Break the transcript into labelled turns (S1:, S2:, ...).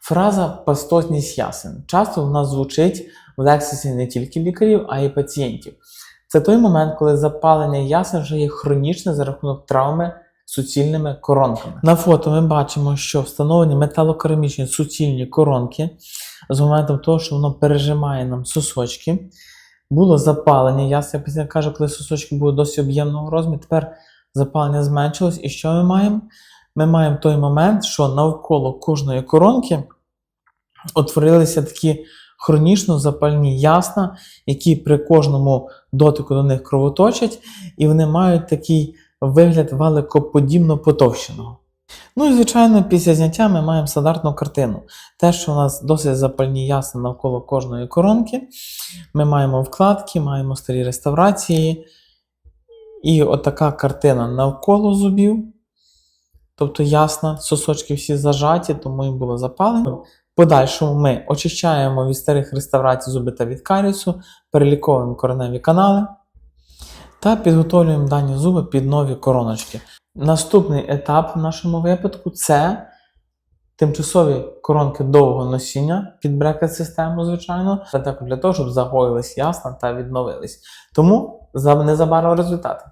S1: Фраза пастозність ясен часто в нас звучить в лексисі не тільки лікарів, а й пацієнтів. Це той момент, коли запалення ясен вже є хронічне за рахунок травми суцільними коронками. На фото ми бачимо, що встановлені металокерамічні суцільні коронки з моментом того, що воно пережимає нам сосочки. Було запалення ясен. Після кажу, коли сосочки були досить об'ємного розміру, тепер запалення зменшилось. І що ми маємо? Ми маємо той момент, що навколо кожної коронки утворилися такі хронічно запальні ясна, які при кожному дотику до них кровоточать, і вони мають такий вигляд валикоподібно потовщеного. Ну і, звичайно, після зняття ми маємо стандартну картину. Те, що у нас досить запальні ясна навколо кожної коронки. Ми маємо вкладки, маємо старі реставрації. І отака картина навколо зубів. Тобто ясна, сосочки всі зажаті, тому їм було запалення. Подальшому ми очищаємо від старих реставрацій зуби та від карісу, переліковуємо кореневі канали та підготовлюємо дані зуби під нові короночки. Наступний етап в нашому випадку це тимчасові коронки довгого носіння під брекет-систему, звичайно, це також для того, щоб загоїлись ясна та відновились. Тому незабаром результати.